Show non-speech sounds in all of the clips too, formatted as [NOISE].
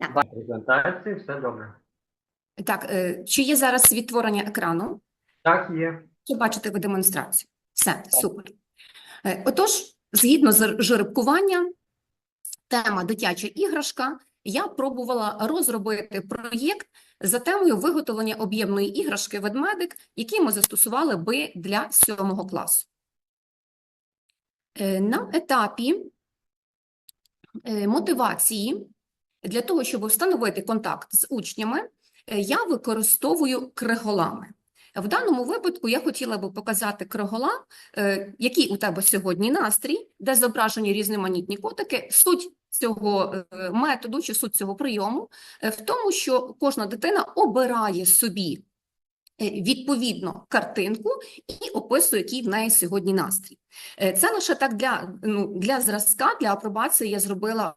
Так. Презентації, все добре. Так, е, чи є зараз відтворення екрану? Так, є. Чи бачите ви демонстрацію? Все, супер. Е, Отож, згідно з жеребкування, тема дитяча іграшка, я пробувала розробити проєкт за темою виготовлення об'ємної іграшки ведмедик, який ми застосували би для сьомого класу. Е, На етапі мотивації для того, щоб встановити контакт з учнями, е, я використовую криголами. В даному випадку я хотіла би показати криголам, е, який у тебе сьогодні настрій, де зображені різноманітні котики. Суть цього е, методу чи суть цього прийому в тому, що кожна дитина обирає собі відповідно картинку і описує, який в неї сьогодні настрій. Це лише так для, ну, для зразка, для апробації я зробила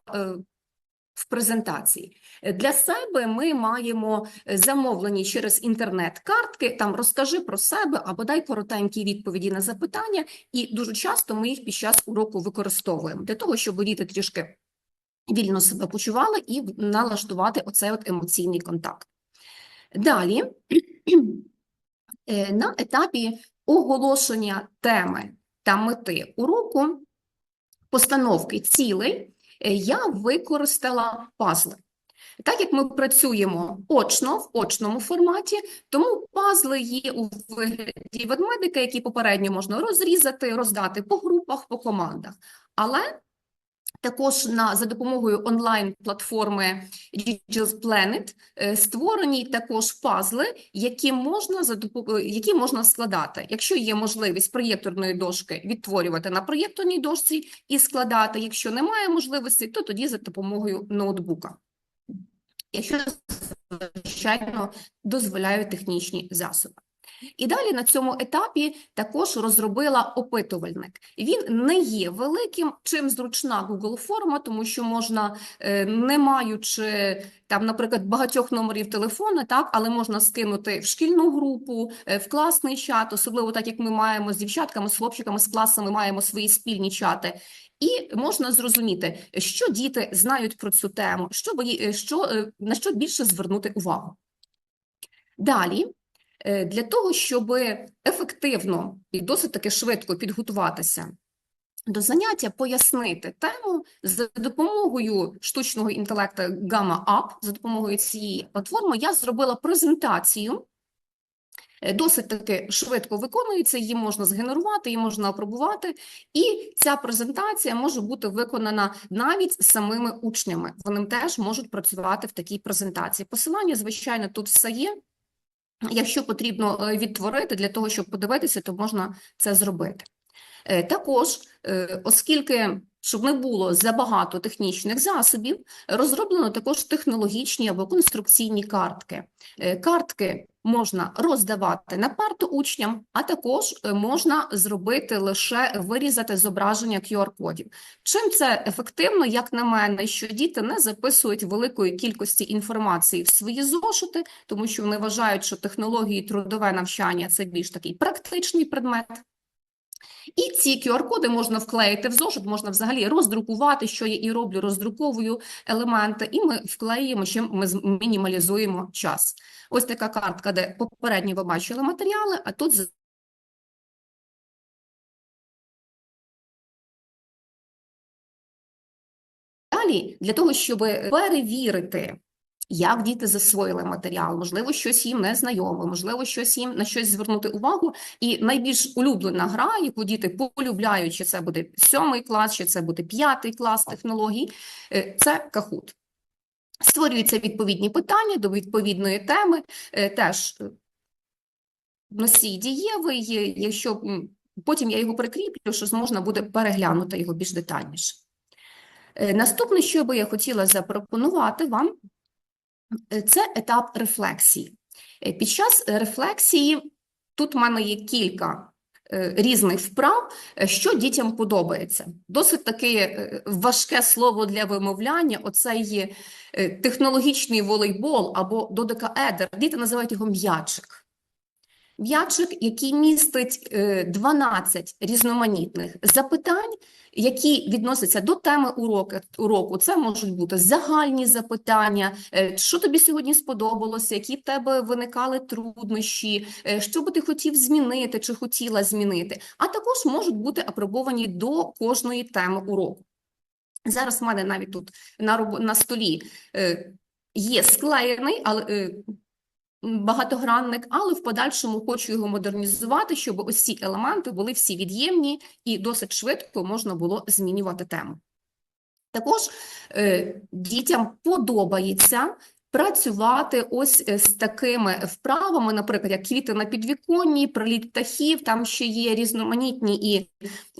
в презентації. Для себе ми маємо е, замовлені через інтернет картки, там розкажи про себе або дай коротенькі відповіді на запитання, і дуже часто ми їх під час уроку використовуємо для того, щоб діти трішки вільно себе почували і налаштувати оцей от емоційний контакт. Далі, [CLEARS THROAT] е, на етапі оголошення теми та мети уроку, постановки цілей, я використала пазли. Так як ми працюємо очно, в очному форматі, тому пазли є у вигляді ведмедика, які попередньо можна розрізати, роздати по групах, по командах. Але також на, за допомогою онлайн-платформи Digital Planet е, створені також пазли, які можна, за які можна складати. Якщо є можливість проєкторної дошки відтворювати на проєкторній дошці і складати, якщо немає можливості, то тоді за допомогою ноутбука. Якщо, звичайно, дозволяють технічні засоби. І далі на цьому етапі також розробила опитувальник. Він не є великим, чим зручна Google форма, тому що можна, е, не маючи там, наприклад, багатьох номерів телефона, так, але можна скинути в шкільну групу, е, в класний чат, особливо так як ми маємо з дівчатками, з хлопчиками, з класами, маємо свої спільні чати. І можна зрозуміти, що діти знають про цю тему, що, е, що, на що більше звернути увагу. Далі, для того, щоб ефективно і досить таки швидко підготуватися до заняття, пояснити тему за допомогою штучного інтелекту Gamma App, за допомогою цієї платформи, я зробила презентацію. Е, Досить таки швидко виконується, її можна згенерувати, її можна опробувати, і ця презентація може бути виконана навіть самими учнями. Вони теж можуть працювати в такій презентації. Посилання, звичайно, тут все є. Якщо потрібно е, відтворити для того, щоб подивитися, то можна це зробити. Е, Також, е, оскільки щоб не було забагато технічних засобів, розроблено також технологічні або конструкційні картки. Картки можна роздавати на парту учням, а також е, можна зробити лише вирізати зображення QR-кодів. Чим це ефективно, як на мене, що діти не записують великої кількості інформації в свої зошити, тому що вони вважають, що технології трудове навчання це більш такий практичний предмет. І ці QR-коди можна вклеїти в зошит, можна взагалі роздрукувати, що я і роблю, роздруковую елементи, і ми вклеїмо, чим ми мінімалізуємо час. Ось така картка, де попередньо ви бачили матеріали, а тут Далі, для того, щоб перевірити, як діти засвоїли матеріал, можливо, щось їм не знайоме, можливо, щось їм на щось звернути увагу. І найбільш улюблена гра, яку діти полюбляють, чи це буде сьомий клас, чи це буде п'ятий клас технологій, е, це Kahoot. Створюються відповідні питання до відповідної теми, е, теж е, носій дієвий, якщо потім я його прикріплю, що можна буде переглянути його більш детальніше. Наступне, що би я хотіла запропонувати вам, це етап рефлексії. Е, Під час рефлексії тут в мене є кілька е, різних вправ, е, що дітям подобається. Досить таке е, важке слово для вимовляння, оцей є е, технологічний волейбол або додекаедер. Діти називають його м'ячик. М'ячик, який містить е, 12 різноманітних запитань, які відносяться до теми уроку. Це можуть бути загальні запитання, е, що тобі сьогодні сподобалося, які в тебе виникали труднощі, е, що би ти хотів змінити чи хотіла змінити, а також можуть бути апробовані до кожної теми уроку. Зараз в мене навіть тут на, на столі е, є склеєний, але е, багатогранник, але в подальшому хочу його модернізувати, щоб ось ці елементи були всі від'ємні і досить швидко можна було змінювати тему. Також е, дітям подобається працювати ось е, з такими вправами, наприклад, як квіти на підвіконні, приліт птахів, там ще є різноманітні і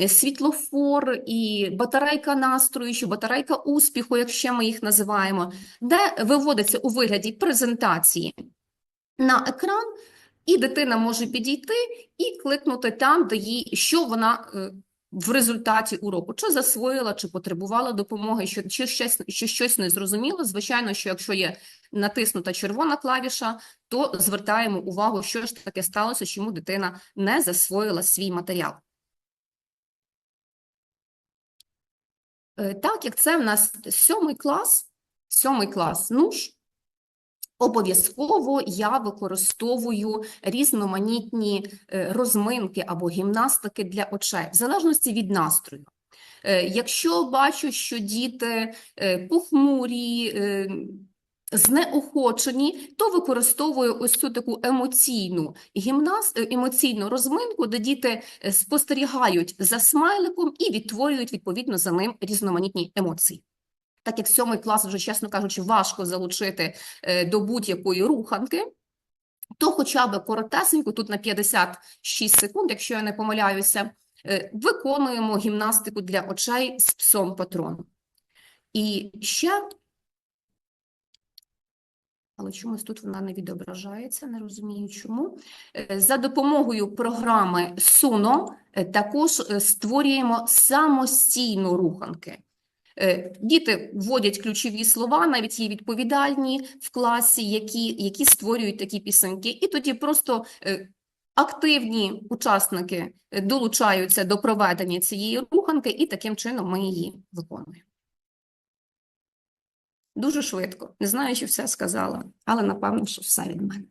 е, світлофор, і батарейка настрою, чи батарейка успіху, як ще ми їх називаємо, де виводиться у вигляді презентації на екран, і дитина може підійти і кликнути там, де їй, що вона е, в результаті уроку, чи засвоїла, чи потребувала допомоги, що, чи, щось, чи щось не зрозуміло. Звичайно, що якщо є натиснута червона клавіша, то звертаємо увагу, що ж таке сталося, чому дитина не засвоїла свій матеріал. Е, Так, як це в нас сьомий клас, сьомий клас, ну ж, Обов'язково я використовую різноманітні е, розминки або гімнастики для очей, в залежності від настрою. Е, Якщо бачу, що діти е, похмурі, знеохочені, то використовую ось цю таку емоційну гімнас... е, емоційну розминку, де діти спостерігають за смайликом і відтворюють відповідно за ним різноманітні емоції. Так як сьомий клас, вже, чесно кажучи, важко залучити е, до будь-якої руханки, то хоча б коротесенько, тут на 56 секунд, якщо я не помиляюся, е, виконуємо гімнастику для очей з псом патроном. І ще, але чомусь тут вона не відображається, не розумію чому. Е, За допомогою програми е, також створюємо самостійно руханки. Е, Діти вводять ключові слова, навіть є відповідальні в класі, які, які створюють такі пісеньки. І тоді просто е, активні учасники е, долучаються до проведення цієї руханки, і таким чином ми її виконуємо. Дуже швидко. Не знаю, чи все сказала, але напевно, що все від мене.